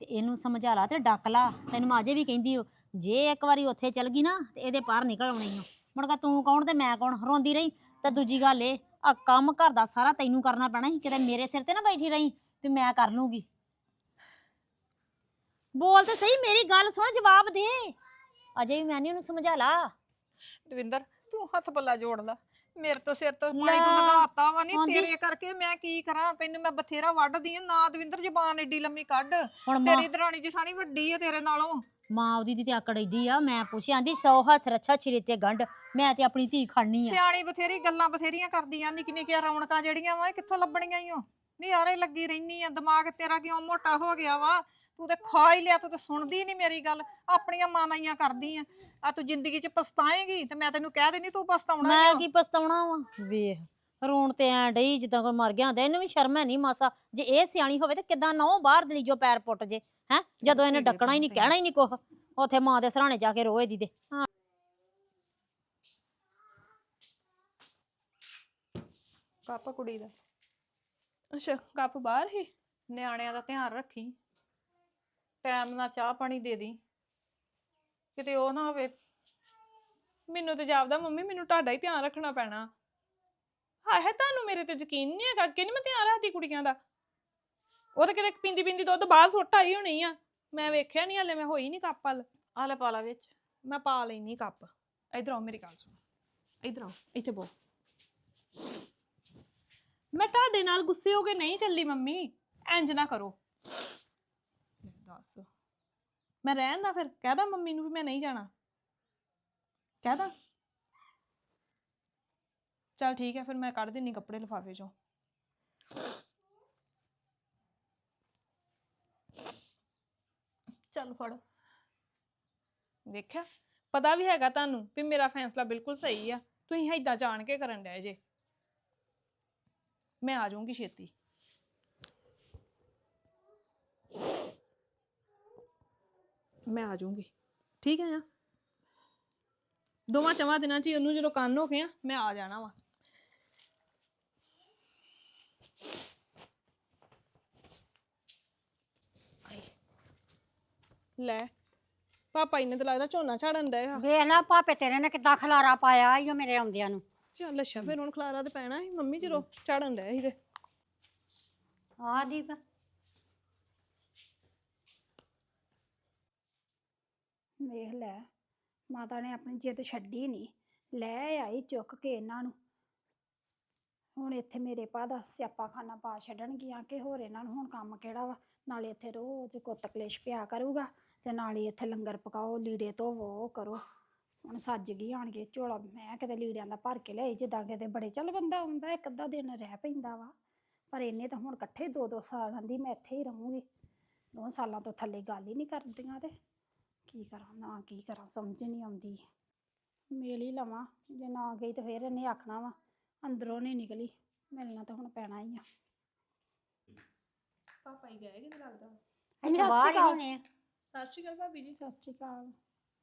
ਤੇ ਇਹਨੂੰ ਸਮਝਾ ਲਾ ਤੇ ਡੱਕ ਲਾ, ਤੈਨੂੰ ਮੈਂ ਅਜੇ ਵੀ ਕਹਿੰਦੀ ਓ, ਜੇ ਇੱਕ ਵਾਰੀ ਉੱਥੇ ਚੱਲ ਗਈ ਨਾ, ਤੇ ਇਹਦੇ ਪਾਰ ਨਿਕਲ ਆਉਣੀ ਓ। ਮੁੜ ਕੇ ਤੂੰ ਕੌਣ ਤੇ ਮੈਂ ਕੌਣ, ਰੋਂਦੀ ਰਹੀ। ਤੇ ਦੂਜੀ ਗੱਲ ਇਹ ਆ ਕੰਮ ਘਰ ਦਾ ਸਾਰਾ ਤੈਨੂੰ ਕਰਨਾ ਪੈਣਾ ਸੀ, ਕਿਤੇ ਮੇਰੇ ਸਿਰ ਤੇ ਨਾ ਬੈਠੀ ਰਹੀ, ਵੀ ਮੈਂ ਕਰ ਲੂੰਗੀ। ਬੋਲ ਤੇ ਸਹੀ ਮੇਰੀ ਗੱਲ ਸੁਣ ਜਵਾਬ ਦੇ। ਅਜੇ ਵੀ ਮੈਂ ਨਹੀਂ ਉਹਨੂੰ ਸਮਝਾ ਲਾ। ਦਵਿੰਦਰ ਤੂੰ ਹੱਥ ਪੱਲਾ ਜੋੜ ਲਾ। ਮੇਰੇ ਤੋਂ ਸਿਰ ਤੋਂ ਪਾਣੀ ਤੂੰ ਲਗਾਤਾ ਵਾ ਨਹੀਂ ਤੇਰੇ ਕਰਕੇ ਮੈਂ ਕੀ ਕਰਾਂ? ਤੈਨੂੰ ਮੈਂ ਬਥੇਰਾ ਵੱਢਦੀ ਆ। ਨਾ ਦਵਿੰਦਰ ਜ਼ਬਾਨ ਏਡੀ ਲੰਮੀ ਕੱਢ। ਹੁਣ ਮਾਂ ਤੇਰੀ ਦਰਾਣੀ ਜਠਾਣੀ ਵੱਡੀ ਆ ਤੇਰੇ ਨਾਲੋਂ। ਮਾਂ ਉਹਦੀ ਦੀ ਤੇ ਆਕੜ ਏਡੀ ਆ ਮੈਂ ਪੁੱਛਿਆ ਆਂਦੀ ਸੌ ਹੱਥ ਰੱਛਾ ਛਿਰੇ ਤੇ ਗੰਢ। ਮੈਂ ਤੇ ਆਪਣੀ ਧੀ ਖੜਨੀ ਆ। ਸਿਆਣੀ ਬਥੇਰੀ ਗੱਲਾਂ ਬਥੇਰੀਆਂ ਕਰਦੀਆਂ ਨਿੱਕੀ ਨਿੱਕੀਆਂ ਰੌਣਕਾਂ ਜਿਹੜੀਆਂ ਵਾ ਇਹ ਕਿੱਥੋਂ ਲੱਭਣੀਆਂ ਈ ਓ? ਨਹੀਂ ਯਾਰੇ ਲੱਗੀ ਰਹਿਨੀ ਆ। ਦਿਮਾਗ ਤੇਰਾ ਕਿਉਂ ਮੋਟਾ ਹੋ ਗਿਆ ਵਾ? ਤੂੰ ਤੇ ਖਾ ਹੀ ਲਿਆ ਤੂੰ ਤੇ ਸੁਣਦੀ ਨਹੀਂ ਮੇਰੀ ਗੱਲ। ਆਪਣੀਆਂ ਮਾਨਾਈਆਂ ਕਰਦੀ ਆ। ਆ ਤੂੰ ਜ਼ਿੰਦਗੀ 'ਚ ਪਛਤਾਏਂਗੀ ਤੇ ਮੈਂ ਤੈਨੂੰ ਕਹਿ ਦੇਣੀ ਤੂੰ ਪਛਤਾਉਣਾ ਮੈਂ ਕੀ ਪਛਤਾਉਣਾ ਵਾ? ਵੇਖ ਰੋਣ ਤੇ ਐ ਡਈ ਜਿੱਦਾਂ ਕੋਈ ਮਰ ਗਿਆ ਹੁੰਦਾ ਇਹਨੂੰ ਵੀ ਸ਼ਰਮ ਹੈ ਨਹੀਂ ਮਾਸਾ। ਜੇ ਇਹ ਸਿਆਣੀ ਹੋਵੇ ਤੇ ਕਿਦਾਂ ਨਹੁੰ ਬਾਹਰ ਦਲੀ ਜੋ ਪੈਰ ਪੁੱਟ ਜੇ ਹੈ? ਜਦੋਂ ਇਹਨੇ ਡੱਕਣਾ ਹੀ ਨਹੀਂ। ਕਹਿਣਾ ਹੀ ਨਹੀਂ ਕੁਛ। ਉੱਥੇ ਮਾਂ ਦੇ ਸਰਾਣੇ ਜਾ ਕੇ ਰੋਏ ਦੀ ਦੇ ਹਾਂ। ਕੱਪ ਕੁੜੀ ਦਾ। ਅੱਛਾ ਕੱਪ ਬਾਹਰ ਹੀ? ਨਿਆਣਿਆਂ ਦਾ ਧਿਆਨ ਰੱਖੀ। ਟਾਈਮ ਨਾਲ ਚਾਹ ਪਾਣੀ ਦੇ ਦੀ। ਕਿਤੇ ਉਹ ਨਾ ਹੋਵੇ। ਮੈਨੂੰ ਤੇ ਜਾਪਦਾ ਮੰਮੀ ਮੈਨੂੰ ਤੁਹਾਡਾ ਹੀ ਧਿਆਨ ਰੱਖਣਾ ਪੈਣਾ। ਹਾਏ ਹੈ ਤੁਹਾਨੂੰ ਮੇਰੇ ਤੇ ਯਕੀਨ ਨਹੀਂ ਹੈਗਾ ਕਿ ਨਹੀਂ ਮੈਂ ਧਿਆਨ ਰੱਖਦੀ ਕੁੜੀਆਂ ਦਾ। ਉਹ ਤਾਂ ਕਿਤੇ ਪਿੰਦੀ ਪਿੰਦੀ ਦੁੱਧ ਬਾਹਰ ਸੁੱਟ ਆਈ ਹੋਣੀ ਆ। ਮੈਂ ਵੇਖਿਆ ਨਹੀਂ ਹਲੇ ਮੈਂ ਹੋਈ ਨਹੀਂ ਕੱਪ ਵੱਲ। ਆ ਲੈ ਪਾ ਲਾ ਵਿੱਚ। ਮੈਂ ਪਾ ਲੈਣੀ ਕੱਪ। ਇਧਰ ਆਓ ਮੇਰੀ ਗੱਲ ਸੁਣ। ਇਧਰ ਆਓ ਇੱਥੇ ਬੋ। ਮੈਂ ਤੁਹਾਡੇ ਨਾਲ ਗੁੱਸੇ ਹੋ ਕੇ ਨਹੀਂ ਚੱਲੀ ਮੰਮੀ। ਇੰਜ ਨਾ ਕਰੋ ਲੈ ਦੱਸ ਮੈਂ ਰਹਿਣ ਦਾ ਫਿਰ, ਕਹਿ ਮੰਮੀ ਨੂੰ ਵੀ ਮੈਂ ਨਹੀਂ ਜਾਣਾ। ਕਹਿ ਦਾਂ। ਚਲ ਠੀਕ ਹੈ, ਫਿਰ ਮੈਂ ਕੱਢ ਦਿੰਨੀ ਕੱਪੜੇ ਲਿਫਾਫੇ ਚੋਂ। ਚੱਲ ਫੜ। ਵੇਖਿਆ ਪਤਾ ਵੀ ਹੈਗਾ ਤੁਹਾਨੂੰ ਵੀ ਮੇਰਾ ਫੈਸਲਾ ਬਿਲਕੁਲ ਸਹੀ ਆ। ਤੁਸੀਂ ਏਦਾਂ ਜਾਣ ਕੇ ਕਰਨ ਡਏ ਜੇ। ਮੈਂ ਆ ਜਾਊਂਗੀ ਛੇਤੀ। ਮੈਂ ਆ ਜਾਊਂਗੀ। ਠੀਕ ਹੈ ਨਾ ਦੋਵਾਂ ਚਵਾਂ ਦਿਨਾਂ 'ਚ ਹੀ ਉਹਨੂੰ ਜਦੋਂ ਕੰਨ ਹੋ ਗਏ ਆ ਮੈਂ ਆ ਜਾਣਾ ਵਾ। ਲੈ ਪਾਪਾ ਇਹਨੇ ਤਾਂ ਲੱਗਦਾ ਝੋਨਾ ਝਾੜਨ ਡਏ ਆ। ਵੇਖ ਲੈ ਭਾਪੇ ਤੇਰੇ ਨੇ ਕਿੱਦਾਂ ਖਲਾਰਾ ਪਾਇਆ ਈ ਓ ਮੇਰੇ ਆਉਂਦਿਆਂ ਨੂੰ। ਚੱਲ ਅੱਛਾ ਫਿਰ ਹੁਣ ਖਲਾਰਾ ਤੇ ਪੈਣਾ ਸੀ ਮੰਮੀ ਜਦੋਂ ਝਾੜਨ ਡਏ ਸੀ ਤੇ। ਆ ਦੀਪ। ਵੇਖ ਲੈ, ਮਾਤਾ ਨੇ ਆਪਣੀ ਜਿੱਦ ਛੱਡੀ ਨਹੀਂ ਲੈ ਆਈ ਚੁੱਕ ਕੇ ਇਹਨਾਂ ਨੂੰ। ਹੁਣ ਇੱਥੇ ਮੇਰੇ ਪਾ ਦਾ ਸਿਆਪਾ ਖਾਨਾ ਪਾ ਛੱਡਣਗੀਆਂ ਕਿ ਹੋਰ ਇਹਨਾਂ ਨੂੰ ਹੁਣ ਕੰਮ ਕਿਹੜਾ ਵਾ? ਨਾਲੇ ਇੱਥੇ ਰੋਜ਼ ਕੁੱਤ ਕਲੇਸ਼ ਪਿਆ ਕਰੂਗਾ ਤੇ ਨਾਲੇ ਇੱਥੇ ਲੰਗਰ ਪਕਾਓ, ਲੀੜੇ ਧੋਵੋ, ਉਹ ਕਰੋ। ਹੁਣ ਸੱਜ ਗਈ ਆਣਗੇ ਝੋਲਾ, ਮੈਂ ਕਿਤੇ ਲੀੜਿਆਂ ਦਾ ਭਰ ਕੇ ਲਿਆਈ, ਜਿੱਦਾਂ ਕਿਤੇ ਬੜੇ ਚੱਲ ਬੰਦਾ ਆਉਂਦਾ, ਇੱਕ ਅੱਧਾ ਦਿਨ ਰਹਿ ਪੈਂਦਾ ਵਾ। ਪਰ ਇਹਨੇ ਤਾਂ ਹੁਣ ਇਕੱਠੇ ਦੋ ਦੋ ਸਾਲਾਂ ਦੀ ਮੈਂ ਇੱਥੇ ਹੀ ਰਹੂੰਗੀ। ਦੋ ਸਾਲਾਂ ਤੋਂ ਥੱਲੇ ਗੱਲ ਹੀ ਨਹੀਂ ਕਰਦੀਆਂ ਤੇ। ਕੀ ਕਰਾਂ ਨਾ ਕੀ ਕਰਾਂ ਸਮਝ ਨਹੀਂ ਆਉਂਦੀ। ਮੇਲ ਹੀ ਲਵਾਂ ਜੇ ਨਾ ਗਈ ਤਾਂ ਫਿਰ ਇਹਨੇ ਆਖਣਾ ਵਾ ਅੰਦਰੋਂ ਨਹੀਂ ਨਿਕਲੀ ਮਿਲਣਾ ਤਾਂ ਹੁਣ ਪੈਣਾ ਹੀ ਆ। ਪਾਪਾ ਹੀ ਗਏ ਕਿਤੇ ਲੱਗਦਾ ਇੱਥੇ ਸਤਿ ਬਾਹਰ ਹੀ। ਹੋਣੇ ਆ। ਸਤਿ ਸ਼੍ਰੀ ਅਕਾਲ ਭਾਬੀ ਜੀ। ਸਤਿ ਸ਼੍ਰੀ ਅਕਾਲ।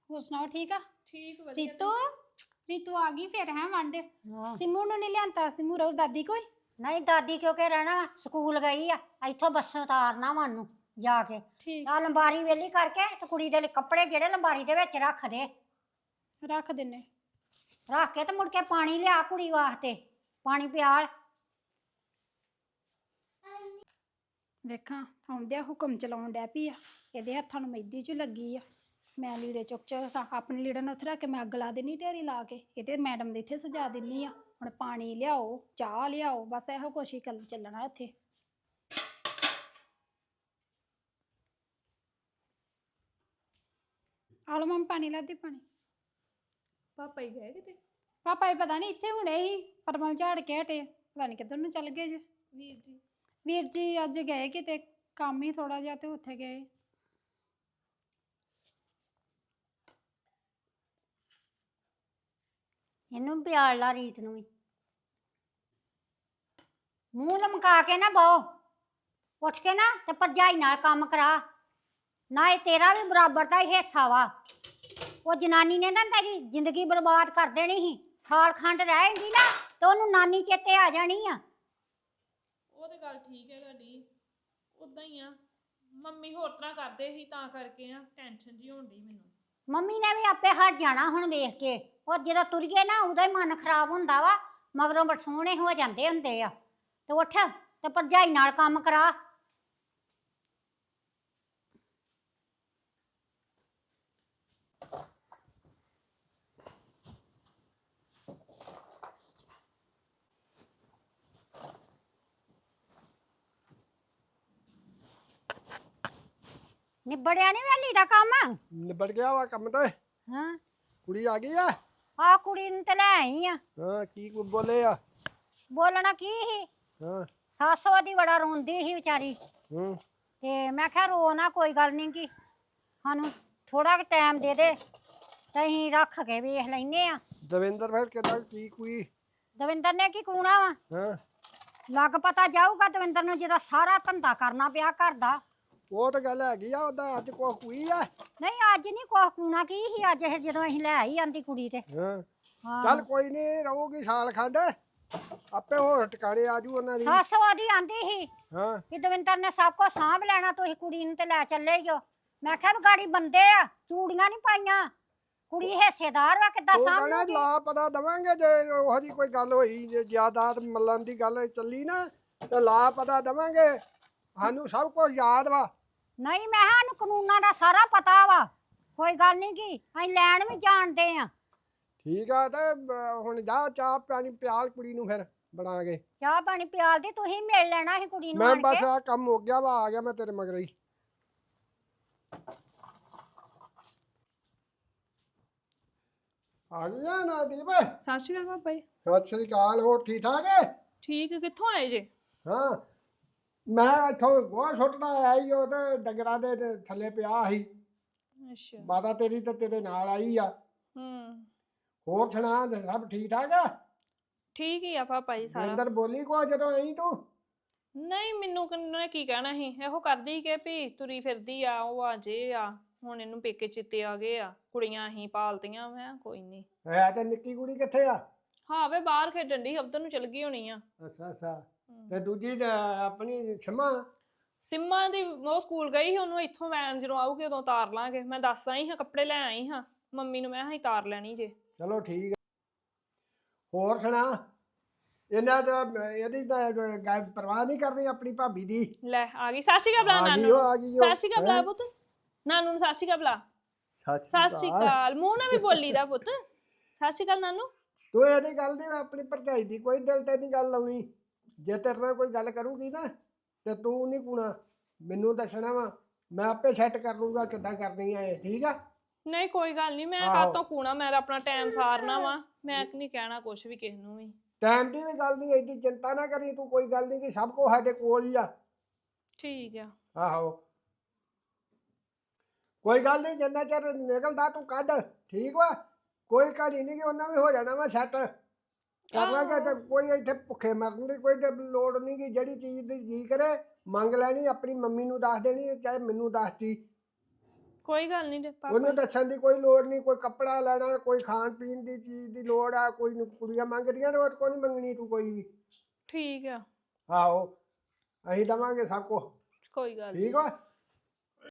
ਹੋਰ ਸੁਣਾਓ ਠੀਕ ਆ? ਠੀਕ ਵਧੀਆ। ਰੀਤੂ ਰੀਤੂ ਆ ਗਈ ਫਿਰ ਹੈ ਵੰਡ ਹਾਂ। ਸਿਮੂ ਨੂੰ ਨਹੀਂ ਲਿਆਂਦਾ? ਸਿਮੂ ਰਹੂ ਦਾਦੀ ਕੋਈ ਨਹੀਂ ਦਾਦੀ ਕਿਉਂ ਕੇ ਰਹਿਣਾ? ਸਕੂਲ ਗਈ ਆ ਇੱਥੋਂ ਬੱਸ ਉਤਾਰਨਾ ਵਾ ਨੂੰ ਜਾ ਕੇ। ਠੀਕ ਆ ਲੰਬਾਰੀ ਵੇਲੀ ਕਰਕੇ ਤੇ ਕੁੜੀ ਦੇ ਲਈ ਕੱਪੜੇ ਜਿਹੜੇ ਲੰਬਾਰੀ ਦੇ ਵਿੱਚ ਰੱਖ ਦੇ। ਰੱਖ ਦਿੰਨੇ। ਰੱਖ ਕੇ ਤੇ ਮੁੜ ਕੇ ਪਾਣੀ ਲਿਆ ਕੁੜੀ ਵਾਸਤੇ। ਪਾਣੀ ਪਿਆਲ ਵੇਖਾਂ ਆਉਂਦਿਆ ਹੁਕਮ ਚਲਾਉਣ ਡੈ ਪਈ ਆ। ਇਹਦੇ ਹੱਥਾਂ ਨੂੰ ਮਹਿੰਦੀ ਚ ਲੱਗੀ ਆ। ਮੈਂ ਲੀੜੇ ਚੁੱਕ ਚੁੱਕ ਆਪਣੇ ਲੀੜੇ ਨੂੰ ਉੱਥੇ ਰੱਖ ਕੇ ਮੈਂ ਅੱਗ ਲਾ ਦੇਣੀ ਢੇਰੀ ਲਾ ਕੇ। ਇਹਦੇ ਮੈਡਮ ਦੇ ਇੱਥੇ ਸਜਾ ਦਿੰਨੀ ਆ। ਹੁਣ ਪਾਣੀ ਲਿਆਓ ਚਾਹ ਲਿਆਓ ਬਸ ਇਹੋ ਕੁਛ ਹੀ ਚੱਲਣਾ ਇੱਥੇ। ਆਲੋ ਮੰਮ ਪਾਣੀ ਲਾ ਦੇ ਪਾਣੀ। ਪਾਪਾ ਹੀ ਗਏ ਕਿਤੇ? ਪਾਪਾ ਇਹ ਪਤਾ ਨਹੀਂ ਇੱਥੇ ਹੁਣੇ ਹੀ ਪਰਮਲ ਝਾੜ ਕੇ ਹਟੇ ਪਤਾ ਨਹੀਂ ਕਿੱਧਰ ਨੂੰ ਚੱਲ ਗਏ ਜੇ। ਵੀਰ ਜੀ। ਵੀਰ ਜੀ ਅੱਜ ਗਏ ਕਿਤੇ ਕੰਮ ਹੀ ਥੋੜਾ ਜਿਹਾ ਤੇ ਉੱਥੇ ਗਏ। ਇਹਨੂੰ ਪਿਆਲ ਲਾ ਰੀਤ ਨੂੰ ਵੀ। ਮੂੰਹ ਲਮਕਾ ਕੇ ਨਾ ਬਹੁ ਉੱਠ ਕੇ ਨਾ ਤੇ ਭਰਜਾਈ ਨਾਲ ਕੰਮ ਕਰਾ। ਨਾ ਇਹ ਤੇਰਾ ਵੀ ਬਰਾਬਰ ਦਾ ਹੀ ਹਿੱਸਾ ਵਾ। ਉਹ ਜਨਾਨੀ ਨੇ ਨਾ ਤੇਰੀ ਜ਼ਿੰਦਗੀ ਬਰਬਾਦ ਕਰ ਦੇਣੀ ਸੀ। ਸਾਲ ਖੰਡ ਰਹੇਂਗੀ ਨਾ ਤੇ ਉਹਨੂੰ ਨਾਨੀ ਚੇਤੇ ਆ ਜਾਣੀ ਆ। ਉਹ ਤੇ ਗੱਲ ਠੀਕ ਹੈ ਤੁਹਾਡੀ ਉਦਾਂ ਹੀ ਆ। ਮੰਮੀ ਹੋਰ ਤਰ੍ਹਾਂ ਕਰਦੇ ਸੀ ਤਾਂ ਕਰਕੇ ਆ ਟੈਨਸ਼ਨ ਜੀ ਡਈ ਮੈਨੂੰ। ਮੰਮੀ ਨੇ ਵੀ ਆਪੇ ਹਟ ਜਾਣਾ ਹੁਣ ਵੇਖ ਕੇ। ਉਹ ਜਦੋਂ ਤੁਰ ਗਏ ਨਾ ਉਹਦਾ ਹੀ ਮਨ ਖਰਾਬ ਹੁੰਦਾ ਵਾ। ਮਗਰੋਂ ਬਰਸੂਣੇ ਹੋ ਜਾਂਦੇ ਹੁੰਦੇ ਆ। ਤੇ ਉੱਠ ਤੇ ਭਰਜਾਈ ਨਾਲ ਕੰਮ ਕਰਾ। ਨਿਬੜਿਆ ਨਹੀਂ ਵੇਲੀ ਦਾ ਕੰਮ? ਨਿਬੜ ਗਿਆ ਵਾ ਕੰਮ ਤਾਂ। ਹਾਂ। ਕੁੜੀ ਆ ਗਈ ਆ? ਆ ਕੁੜੀ ਨੂੰ ਤੇ ਲੈ ਆਈ ਆ। ਹਾਂ ਕੀ ਕੁ ਬੋਲੇ ਆ? ਬੋਲਣਾ ਕੀ ਸੀ? ਹਾਂ। ਸੱਸ ਉਹਦੀ ਬੜਾ ਰੋਂਦੀ ਸੀ ਵਿਚਾਰੀ। ਹੂੰ। ਤੇ ਮੈਂ ਕਿਹਾ ਰੋ ਨਾ ਕੋਈ ਗੱਲ ਨਹੀਂ ਕੀ। ਸਾਨੂੰ ਥੋੜਾ ਟਾਈਮ ਦੇ ਦੇ। ਤੇ ਅਸੀਂ ਰੱਖ ਕੇ ਵੇਖ ਲੈਨੇ ਆ। ਦਵਿੰਦਰ ਫਿਰ ਕਿਦਾਂ ਕੀ ਕੋਈ? ਦਵਿੰਦਰ ਨੇ ਕੀ ਕੂਣਾ ਵਾ? ਹਾਂ। ਲੱਗ ਪਤਾ ਜਾਊਗਾ ਦਵਿੰਦਰ ਨੂੰ ਜਿਹਦਾ ਸਾਰਾ ਧੰਦਾ ਕਰਨਾ ਪਿਆ ਘਰ ਦਾ। ਉਹ ਤਾਂ ਗੱਲ ਹੈਗੀ ਆ ਉਹਦਾ ਅੱਜ ਕੋ ਕੋਈ ਆ। ਨਹੀਂ ਅੱਜ ਨਹੀਂ ਕੁਛ ਕੂਣਾ ਕੀ ਸੀ ਅੱਜ ਇਹ ਜਦੋਂ ਅਸੀਂ ਲੈ ਆਈ ਆਂਦੀ ਕੁੜੀ ਤੇ। ਹਾਂ। ਚੱਲ ਕੋਈ ਨਹੀਂ ਰਹੂਗੀ ਸਾਲ ਖੰਡ। ਆਪੇ ਹੋਰ ਟਿਕਾਣੇ ਆਜੂ ਉਹਨਾਂ ਦੀ। ਸੱਸ ਉਹਦੀ ਆਂਦੀ ਸੀ ਹਾਂ। ਕਿ ਦਵਿੰਦਰ ਨੇ ਸਭ ਕੁਝ ਸਾਂਭ ਲੈਣਾ ਤੁਸੀਂ ਕੁੜੀ ਨੂੰ ਤੇ ਲੈ ਚੱਲੇ ਹੀ ਹੋ। ਮੈਂ ਕਿਹਾ ਵੀ ਗਾੜੀ ਬੰਦੇ ਆ ਚੂੜੀਆਂ ਨਹੀਂ ਪਾਈਆਂ। ਕੁੜੀ ਹਿੱਸੇਦਾਰ ਵਾ ਕਿੱਦਾਂ ਸਾਂਭ ਲੂਗੀ ਲਾ ਪਤਾ ਦਵਾਂਗੇ ਜੇ ਉਹੋ ਜੀ ਕੋਈ ਗੱਲ ਹੋਈ ਜੇ ਜਾਇਦਾਦ ਮੱਲਣ ਦੀ ਗੱਲ ਚੱਲੀ ਨਾ ਤੇ ਲਾ ਪਤਾ ਦਵਾਂਗੇ। ਸਾਨੂੰ ਸਭ ਕੁਝ ਯਾਦ ਵਾ। ਨਹੀਂ ਮੈਂ ਕਿਹਾ ਸਾਨੂੰ ਕਾਨੂੰਨਾਂ ਦਾ ਸਾਰਾ ਪਤਾ ਵਾ। ਕੋਈ ਗੱਲ ਨਹੀਂ ਕੀ ਅਸੀਂ ਲੈਣ ਵੀ ਜਾਣਦੇ ਆ। ਠੀਕ ਆ ਤੇ ਅਹ, ਹੁਣ ਜਾ ਚਾਹ ਪਾਣੀ ਪਿਆਲ ਕੁੜੀ ਨੂੰ ਫਿਰ ਬਣਾ ਕੇ। ਚਾਹ ਪਾਣੀ ਪਿਆਲਦੀ ਤੁਸੀਂ ਮਿਲ ਲੈਣਾ ਸੀ ਕੁੜੀ ਨੂੰ ਮੈਂ ਆਣ ਬਸ ਕੇ। ਆ ਕੰਮ ਹੋ ਗਿਆ ਵਾ ਆ ਗਿਆ ਮੈਂ ਤੇਰੇ ਮਗਰ ਹੀ। ਆ ਗਿਆ ਨਾ ਦੀਪ? ਸਤਿ ਸ਼੍ਰੀ ਅਕਾਲ ਪਾਪਾ ਜੀ। ਸਤਿ ਸ੍ਰੀ ਅਕਾਲ ਹੋਰ ਠੀਕ ਠਾਕ ਹੈ ਠੀਕ ਕਿੱਥੋਂ ਆਏ ਜੇ? ਹਾਂ ਮੈਂ ਇੱਥੋਂ ਗੋਹਾ ਸੁੱਟਣਾ ਆਇਆ ਹੀ ਉਹ ਤੇ ਡੰਗਰਾਂ ਦੇ ਤੇ ਥੱਲੇ ਪਿਆ ਸੀ। ਅੱਛਾ। ਮਾਤਾ ਤੇਰੀ ਤੇ ਤੇਰੇ ਨਾਲ ਆਈ ਆ। ਹੂੰ। ਹੋਰ ਸੁਣਾ ਤੇ ਸਭ ਠੀਕ ਠਾਕ ਆ? ਠੀਕ ਹੀ ਆ ਪਾਪਾ ਜੀ ਸਾਰਾ। ਅੰਦਰ ਬੋਲੀ ਕੋ ਜਦੋਂ ਆਈ ਤੂੰ? ਨਹੀਂ ਮੈਨੂੰ ਕਿੰਨੇ ਕੀ ਕਹਿਣਾ ਸੀ? ਇਹੋ ਕਰਦੀ ਕਿ ਵੀ ਤੁਰੀ ਫਿਰਦੀ ਆ ਉਹ ਆ ਜੇ ਆ। ਹੁਣ ਇਹਨੂੰ ਪੇਕੇ ਚਿੱਤੇ ਆ ਗਏ ਆ। ਕੁੜੀਆਂ ਹੀ ਪਾਲਤੀਆਂ ਮੈਂ ਕੋਈ ਨਹੀਂ ਹੈ ਤੇ ਨਿੱਕੀ ਕੁੜੀ ਕਿੱਥੇ ਆ? ਹਾਂ ਵੇ ਬਾਹਰ ਖੇਡਣ ਦੀ ਉਧਰ ਨੂੰ ਚਲ ਗਈ ਹੋਣੀ ਆ। ਅੱਛਾ ਅੱਛਾ। ਤੇ ਦੂਜੀ ਤੇ ਆਪਣੀ ਛਮਾ ਸਿੰਮਾ ਦੀ ਉਹ ਸਕੂਲ ਗਈ ਸੀ ਉਹਨੂੰ ਇੱਥੋਂ ਵੈਨ ਜਦੋਂ ਆਊਗੀ ਉਦੋਂ ਉਤਾਰ ਲਾਂਗੇ। ਮੈਂ ਦੱਸ ਆਈ ਹਾਂ ਕੱਪੜੇ ਲੈ ਆਈ ਹਾਂ। ਮੰਮੀ ਨੂੰ ਮੈਂ ਕਿਹਾ ਸੀ ਤਾਰ ਲੈਣੀ ਜੇ। ਚਲੋ ਠੀਕ ਆ ਹੋਰ ਸੁਣਾ? ਇਹਨਾਂ ਦਾ ਇਹਦੀ ਤਾਂ ਗੱਲ ਪਰਵਾਹ ਨਹੀਂ ਕਰਨੀ ਆਪਣੀ ਭਾਬੀ ਦੀ। ਲੈ ਆ ਗਈ। ਸਤਿ ਸ਼੍ਰੀ ਅਕਾਲ ਬੁਲਾ ਆ ਗਈ ਨਾਨੂ। ਉਹ ਨੂੰ। ਆ ਗਈ ਸਤਿ ਸ਼੍ਰੀ ਅਕਾਲ ਬੁਲਾ ਪੁੱਤ। ਨਾਨੂ ਨੂੰ ਸਤਿ ਸ਼੍ਰੀ ਅਕਾਲ ਬੁਲਾ ਸਤਿ ਸ਼੍ਰੀ ਅਕਾਲ। ਮੂੰਹ ਨਾਲ ਵੀ ਬੋਲੀ ਦਾ ਪੁੱਤ। ਸਤਿ ਸ਼੍ਰੀ ਅਕਾਲ ਨਾਨੂ। ਤੂੰ ਇਹਦੀ ਗੱਲ ਨਹੀਂ ਆਪਣੀ ਭਰਜਾਈ ਦੀ ਕੋਈ ਦਿਲ ਤੇ ਨਹੀਂ ਗੱਲ ਲਾਉਣੀ ਜੇ ਤੇਰੇ ਨਾਲ ਕੋਈ ਗੱਲ ਕਰੂਗੀ ਨਾ ਤੇ ਤੂੰ ਨਹੀਂ ਕੁਣਾ। ਮੈਨੂੰ ਦੱਸਣਾ ਵਾ ਮੈਂ ਆਪੇ ਸੈੱਟ ਕਰ ਲੂੰਗਾ ਕਿੱਦਾਂ ਕਰਨੀ ਆ ਇਹ ਠੀਕ ਆ? ਨਹੀਂ ਕੋਈ ਗੱਲ ਨਹੀਂ ਮੈਂ ਆਹੋ। ਕਾਤੋਂ ਕੂਣਾ ਮੈਂ ਤਾਂ ਆਪਣਾ ਟਾਈਮ ਸਾਰਨਾ ਵਾ। ਮੈਂ ਨਹੀਂ ਕਹਿਣਾ ਕੁਝ ਵੀ ਕਿਸੇ ਨੂੰ ਵੀ। ਟਾਈਮ ਦੀ ਵੀ ਗੱਲ ਨਹੀਂ ਐਡੀ ਚਿੰਤਾ ਨਾ ਕਰੀ ਤੂੰ ਕੋਈ ਗੱਲ ਨਹੀਂ ਕਿ ਸਭ ਕੁਝ ਸਾਡੇ ਕੋਲ ਹੀ ਆ। ਠੀਕ ਆ। ਆਹੋ। ਕੋਈ ਗੱਲ ਨਹੀਂ ਜਿੰਨਾ ਚਿਰ ਨਿਕਲਦਾ ਤੂੰ ਕੱਢ ਠੀਕ ਵਾ? ਕੋਈ ਕਹਾਣੀ ਨਹੀਂ ਕਿ ਉਹਨਾਂ ਵੀ ਹੋ ਜਾਣਾ ਵਾ ਸੈੱਟ ਕਰ ਲਾਂਗੇ ਤੇ ਕੋਈ ਇੱਥੇ ਭੁੱਖੇ ਮਰਨ ਦੀ ਕੋਈ ਤੇ ਲੋੜ ਨਹੀਂ ਕਿ ਜਿਹੜੀ ਚੀਜ਼ ਦੀ ਜੀ ਕਰੇ ਮੰਗ ਲੈਣੀ ਆਪਣੀ ਮੰਮੀ ਨੂੰ ਦੱਸ ਦੇਣੀ ਚਾਹੇ ਮੈਨੂੰ ਦੱਸਦੀ ਕੋਈ ਗੱਲ ਨਹੀਂ ਪਾਪਾ। ਉਹਨੂੰ ਦੱਸਣ ਦੀ ਕੋਈ ਲੋੜ ਨਹੀਂ ਕੋਈ ਕੱਪੜਾ ਲੈਣਾ ਕੋਈ ਖਾਣ ਪੀਣ ਦੀ ਚੀਜ਼ ਦੀ ਲੋੜ ਆ ਕੋਈ ਨੂੰ ਕੁੜੀਆਂ ਮੰਗਦੀਆਂ ਤੇ ਉਹ ਕੋਈ ਨਹੀਂ ਮੰਗਣੀ ਤੂੰ ਕੋਈ ਵੀ। ਠੀਕ ਆ। ਆਹੋ ਅਸੀਂ ਦਵਾਂਗੇ ਸਭ ਕੁਛ। ਕੋਈ ਗੱਲ ਨੀ। ਠੀਕ ਵਾ